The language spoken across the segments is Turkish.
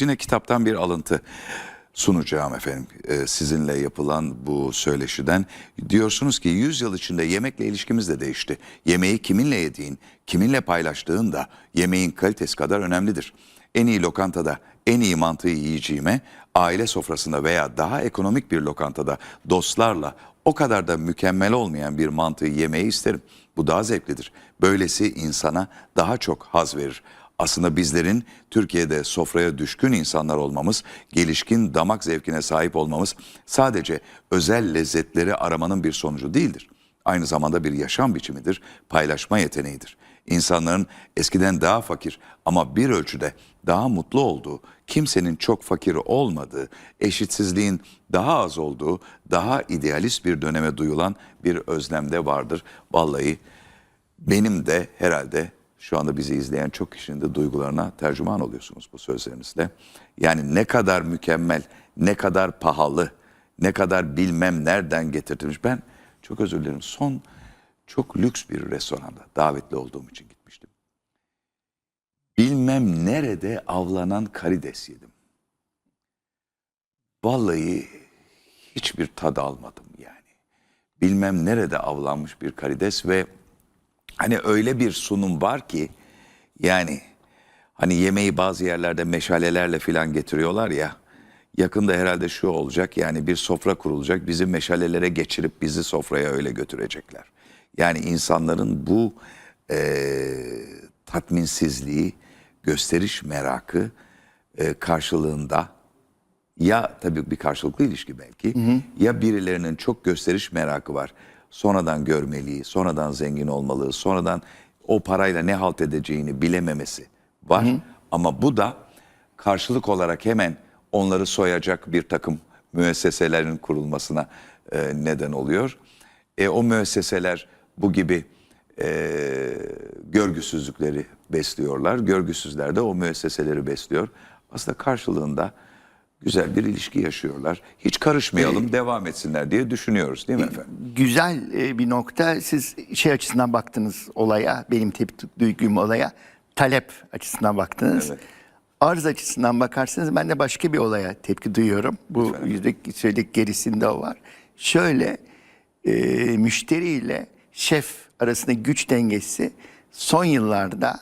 Yine kitaptan bir alıntı sunacağım efendim Ee, sizinle yapılan bu söyleşiden. Diyorsunuz ki 100 yıl içinde yemekle ilişkimiz de değişti. Yemeği kiminle yediğin, kiminle paylaştığın da yemeğin kalitesi kadar önemlidir. En iyi lokantada en iyi mantıyı yiyeceğime aile sofrasında veya daha ekonomik bir lokantada dostlarla o kadar da mükemmel olmayan bir mantıyı yemeyi isterim. Bu daha zevklidir. Böylesi insana daha çok haz verir. Aslında bizlerin Türkiye'de sofraya düşkün insanlar olmamız, gelişkin damak zevkine sahip olmamız sadece özel lezzetleri aramanın bir sonucu değildir. Aynı zamanda bir yaşam biçimidir, paylaşma yeteneğidir. İnsanların eskiden daha fakir ama bir ölçüde daha mutlu olduğu, kimsenin çok fakir olmadığı, eşitsizliğin daha az olduğu, daha idealist bir döneme duyulan bir özlemde vardır. Vallahi benim de herhalde şu anda bizi izleyen çok kişinin de duygularına tercüman oluyorsunuz bu sözlerinizle. Yani ne kadar mükemmel, ne kadar pahalı, ne kadar bilmem nereden getirtilmiş. Ben çok özür dilerim son çok lüks bir restoranda davetli olduğum için gitmiştim. Bilmem nerede avlanan karides yedim. Vallahi hiçbir tad almadım yani. Bilmem nerede avlanmış bir karides ve hani öyle bir sunum var ki yani hani yemeği bazı yerlerde meşalelerle filan getiriyorlar ya. Yakında herhalde şu olacak yani bir sofra kurulacak bizi meşalelere geçirip bizi sofraya öyle götürecekler. Yani insanların bu eee, tatminsizliği, gösteriş merakı eee, karşılığında ya tabii bir karşılıklı ilişki belki ya birilerinin çok gösteriş merakı var. Sonradan görmeliği, sonradan zengin olmalı, sonradan o parayla ne halt edeceğini bilememesi var. Ama bu da karşılık olarak hemen onları soyacak bir takım müesseselerin kurulmasına e, neden oluyor. E, o müesseseler bu gibi e, görgüsüzlükleri besliyorlar. Görgüsüzler de o müesseseleri besliyor. Aslında karşılığında güzel bir ilişki yaşıyorlar. Hiç karışmayalım, devam etsinler diye düşünüyoruz değil mi efendim? Güzel e, bir nokta. Siz şey açısından baktınız olaya, benim tepki duyduğum olaya, talep açısından baktınız. Evet. Arz açısından bakarsanız ben de başka bir olaya tepki duyuyorum. Bu yüzde söyledik gerisinde o var. Şöyle e, müşteriyle şef arasında güç dengesi son yıllarda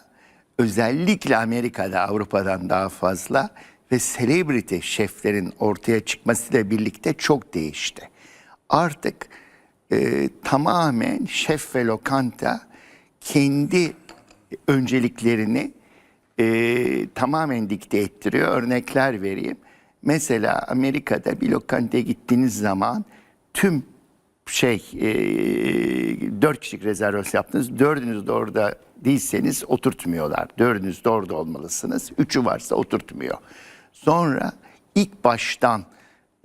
özellikle Amerika'da Avrupa'dan daha fazla ve celebrity şeflerin ortaya çıkmasıyla birlikte çok değişti. Artık e, tamamen şef ve lokanta kendi önceliklerini e, tamamen dikte ettiriyor. Örnekler vereyim. Mesela Amerika'da bir lokantaya gittiğiniz zaman tüm şey e, dört kişilik rezervasyon yaptınız. Dördünüz de orada değilseniz oturtmuyorlar. Dördünüz de orada olmalısınız. Üçü varsa oturtmuyor. Sonra ilk baştan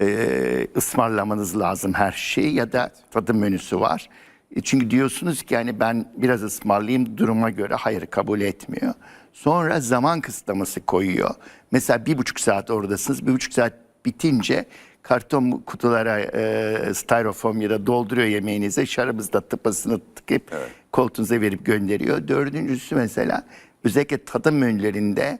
e, ısmarlamanız lazım her şeyi ya da tadım menüsü var. E, Çünkü diyorsunuz ki yani ben biraz ısmarlayayım duruma göre hayır kabul etmiyor. Sonra zaman kısıtlaması koyuyor. Mesela bir buçuk saat oradasınız. Bir buçuk saat bitince karton kutulara e, styrofoam ya da dolduruyor yemeğinize. Şarabınızda tıpasını tıkıp koltuğunuza verip gönderiyor. Dördüncüsü mesela özellikle tadım menülerinde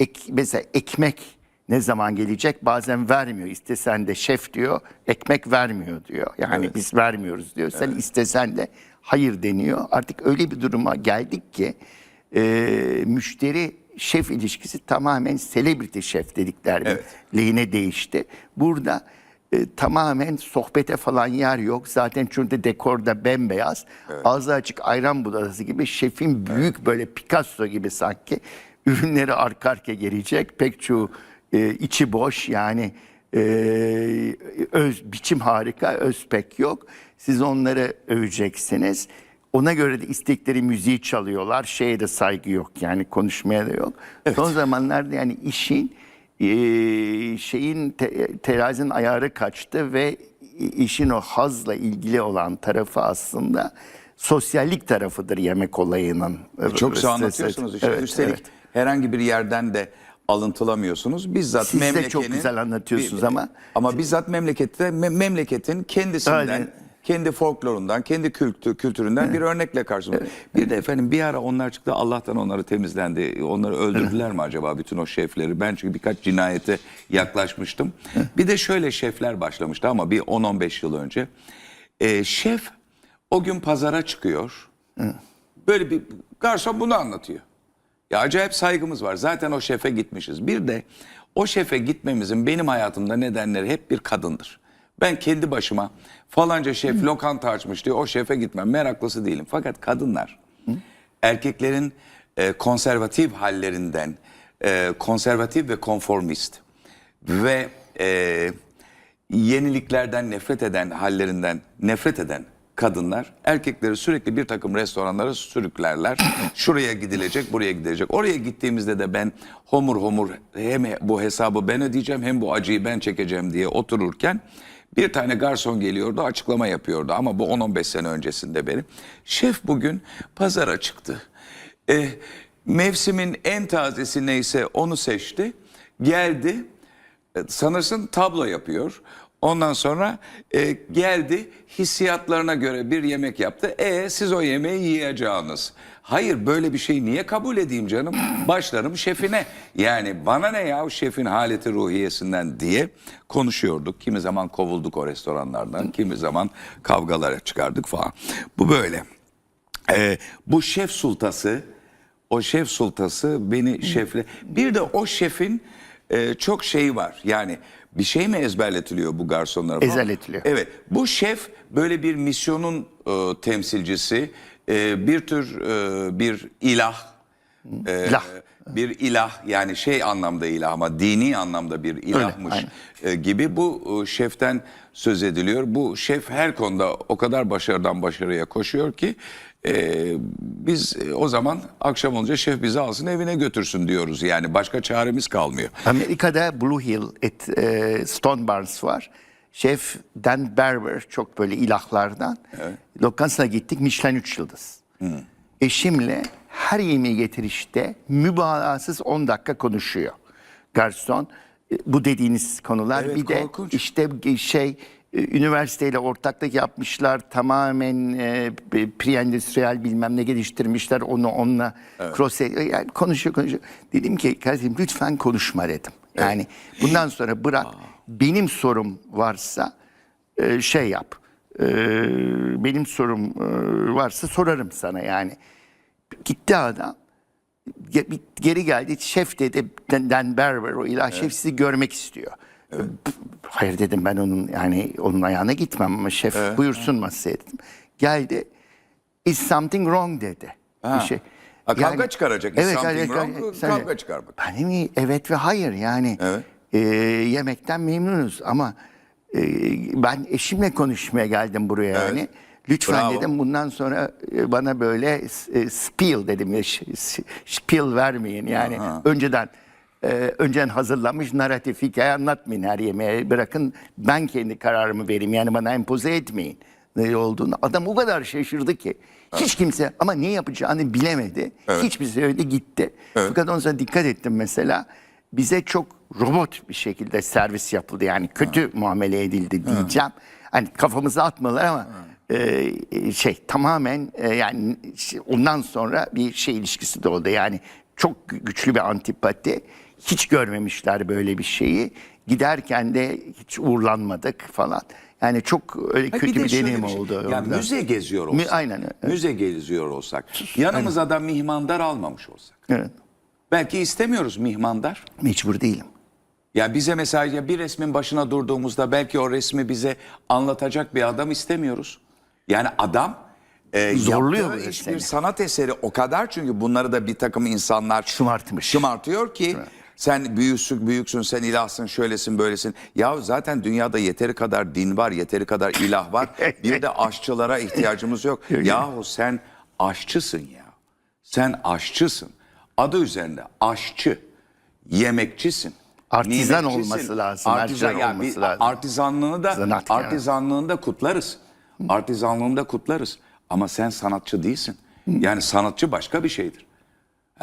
ek, mesela ekmek ne zaman gelecek bazen vermiyor. İstesen de şef diyor ekmek vermiyor diyor. Yani biz vermiyoruz diyor. Sen istesen de hayır deniyor. Artık öyle bir duruma geldik ki e, müşteri şef ilişkisi tamamen celebrity şef dedikler Evet. lehine değişti. Burada e, tamamen sohbete falan yer yok. Zaten çünkü dekorda bembeyaz. Ağzı açık ayran budası gibi şefin büyük böyle Picasso gibi sanki ürünleri arka arkaya gelecek. Pek çoğu e, içi boş yani e, öz biçim harika, öz pek yok. Siz onları öveceksiniz. Ona göre de istekleri müziği çalıyorlar. Şeye de saygı yok yani konuşmaya da yok. Son zamanlarda yani işin e, şeyin te, terazinin ayarı kaçtı ve işin o hazla ilgili olan tarafı aslında sosyallik tarafıdır yemek olayının. Çok güzel anlatıyorsunuz işte. Evet, Üstelik evet. herhangi bir yerden de alıntılamıyorsunuz. Bizzat Siz de memlekenin... çok güzel anlatıyorsunuz ama. Ama bizzat memlekette, me- memleketin kendisinden Aynen. kendi folklorundan, kendi kültü, kültüründen bir örnekle karşımıza. Bir de efendim bir ara onlar çıktı Allah'tan onları temizlendi. Onları öldürdüler mi acaba bütün o şefleri? Ben çünkü birkaç cinayete yaklaşmıştım. Bir de şöyle şefler başlamıştı ama bir 10-15 yıl önce. Ee, şef o gün pazara çıkıyor. Böyle bir garson bunu anlatıyor. Ya acayip saygımız var. Zaten o şefe gitmişiz. Bir de o şefe gitmemizin benim hayatımda nedenleri hep bir kadındır. Ben kendi başıma falanca şef lokanta açmış diye o şefe gitmem. Meraklısı değilim. Fakat kadınlar erkeklerin e, konservatif hallerinden, e, konservatif ve konformist ve e, yeniliklerden nefret eden hallerinden nefret eden kadınlar erkekleri sürekli bir takım restoranlara sürüklerler. Şuraya gidilecek, buraya gidilecek. Oraya gittiğimizde de ben homur homur hem bu hesabı ben ödeyeceğim hem bu acıyı ben çekeceğim diye otururken bir tane garson geliyordu açıklama yapıyordu ama bu 10-15 sene öncesinde benim. Şef bugün pazara çıktı. E, mevsimin en tazesi neyse onu seçti. Geldi e, sanırsın tablo yapıyor. Ondan sonra e, geldi hissiyatlarına göre bir yemek yaptı. E siz o yemeği yiyeceğiniz. Hayır böyle bir şeyi niye kabul edeyim canım? Başlarım şefine. Yani bana ne ya o şefin haleti ruhiyesinden diye konuşuyorduk. Kimi zaman kovulduk o restoranlardan, kimi zaman kavgalara çıkardık falan. Bu böyle. E, bu şef sultası, o şef sultası beni şefle... Bir de o şefin e, çok şeyi var. Yani bir şey mi ezberletiliyor bu garsonlara? falan? Ezberletiliyor. Evet. Bu şef böyle bir misyonun e, temsilcisi, e, bir tür e, bir ilah. e, İlah. Bir ilah yani şey anlamda ilah ama dini anlamda bir ilahmış aynen. e, gibi bu e, şeften söz ediliyor. Bu şef her konuda o kadar başarıdan başarıya koşuyor ki e, biz e, o zaman akşam olunca şef bizi alsın evine götürsün diyoruz. Yani başka çaremiz kalmıyor. Amerika'da Blue Hill et, e, Stone Barns var. Şef Dan Barber çok böyle ilahlardan. Lokantasına gittik Michelin 3 yıldız. Eşimle her yemeği getirişte mübalağasız 10 dakika konuşuyor. Garson e, bu dediğiniz konular Evet, bir de korkunç. işte şey üniversiteyle ortaklık yapmışlar tamamen e, pre-endüstriyel bilmem ne geliştirmişler onu onunla cross yani konuşuyor konuşuyor. Dedim ki kardeşim lütfen konuşma dedim. Yani bundan sonra bırak benim sorum varsa e, şey yap. E, benim sorum e, varsa sorarım sana yani. Gitti adam. Ge- Geri geldi. Şef dedi Dan Berber o ilah şef sizi görmek istiyor. Hayır dedim ben onun yani onun ayağına gitmem ama şef buyursun masaya dedim. Geldi. Is something wrong dedi. Ha. Bir şey. Ha, kavga çıkaracak. Is something wrong, sen- kavga çıkarmak. Ben de mi? Evet ve hayır yani. Evet. e, yemekten memnunuz ama e, ben eşimle konuşmaya geldim buraya Evet. yani. Lütfen Bravo. dedim bundan sonra e, bana böyle e, spiel dedim ya s- spiel vermeyin yani önceden e, önceden hazırlanmış narratif hikaye anlatmayın her yemeğe bırakın ben kendi kararımı vereyim. Yani bana empoze etmeyin. Ne olduğunu. Adam o kadar şaşırdı ki. Hiç kimse ama ne yapacağını bilemedi. Hiçbir şey öyle gitti. Fakat ondan sonra dikkat ettim mesela. Bize çok robot bir şekilde servis yapıldı. Yani kötü muamele edildi diyeceğim. Hani kafamıza atmalar ama e, şey tamamen e, yani ondan sonra bir şey ilişkisi de oldu. Yani çok gü- güçlü bir antipati. Hiç görmemişler böyle bir şeyi. Giderken de hiç uğurlanmadık falan. Yani çok öyle kötü de bir deneyim şey, oldu. Ya orada. müze geziyor olsak. Mü- aynen öyle. Müze geziyor olsak. Yanımıza da mihmandar almamış olsak. Evet. Belki istemiyoruz mihmandar. Mecbur değilim. Ya bize mesela bir resmin başına durduğumuzda belki o resmi bize anlatacak bir adam istemiyoruz. Yani adam e, Zorluyor bu bir sanat eseri o kadar çünkü bunları da bir takım insanlar Şımartmış. şımartıyor ki sen büyüksün, büyüksün, sen ilahsın, şöylesin, böylesin. Ya zaten dünyada yeteri kadar din var, yeteri kadar ilah var. bir de aşçılara ihtiyacımız yok. Yahu sen aşçısın ya. Sen aşçısın. Adı üzerinde aşçı, yemekçisin. Artizan nimetçisin. olması lazım, Artizan, ya olması bir lazım. Artizanlığını da Zanaatkar. artizanlığını da kutlarız. Artizanlığını da kutlarız. Ama sen sanatçı değilsin. Yani sanatçı başka bir şeydir.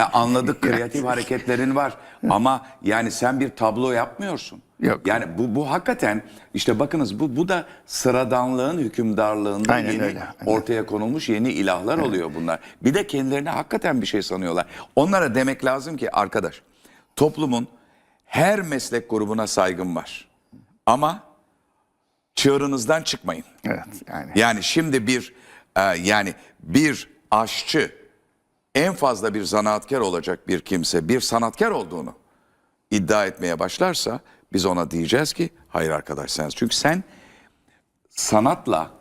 Anladık kreatif hareketlerin var ama yani sen bir tablo yapmıyorsun. Yok. Yani bu bu hakikaten işte bakınız bu bu da sıradanlığın hükümdarlığında Aynen yeni öyle, aynen. ortaya konulmuş yeni ilahlar oluyor bunlar. Bir de kendilerine hakikaten bir şey sanıyorlar. Onlara demek lazım ki arkadaş toplumun her meslek grubuna saygım var. Ama çığırınızdan çıkmayın. Evet yani. Yani şimdi bir e, yani bir aşçı en fazla bir zanaatkar olacak bir kimse bir sanatkar olduğunu iddia etmeye başlarsa biz ona diyeceğiz ki hayır arkadaş sen çünkü sen sanatla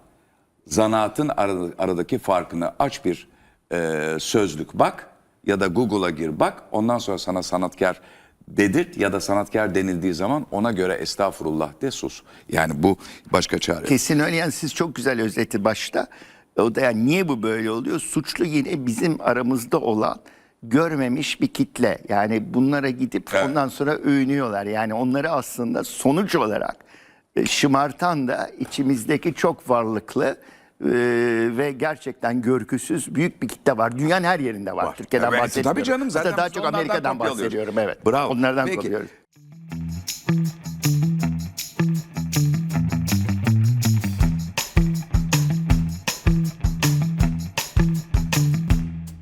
zanaatın arada- aradaki farkını aç bir e, sözlük bak ya da Google'a gir bak ondan sonra sana sanatkar dedirt ya da sanatkar denildiği zaman ona göre estağfurullah de sus. Yani bu başka çare. Kesin öyle yani siz çok güzel özeti başta. O da yani niye bu böyle oluyor? Suçlu yine bizim aramızda olan görmemiş bir kitle. Yani bunlara gidip Evet. ondan sonra övünüyorlar. Yani onları aslında sonuç olarak e, şımartan da içimizdeki çok varlıklı e, ve gerçekten görgüsüz büyük bir kitle var. Dünyanın her yerinde var. Var. Türkiye'den Evet, bahsetmiyorum. Tabii canım zaten Hatta daha çok Amerika'dan bahsediyorum. Evet. Bravo. Onlardan Peki.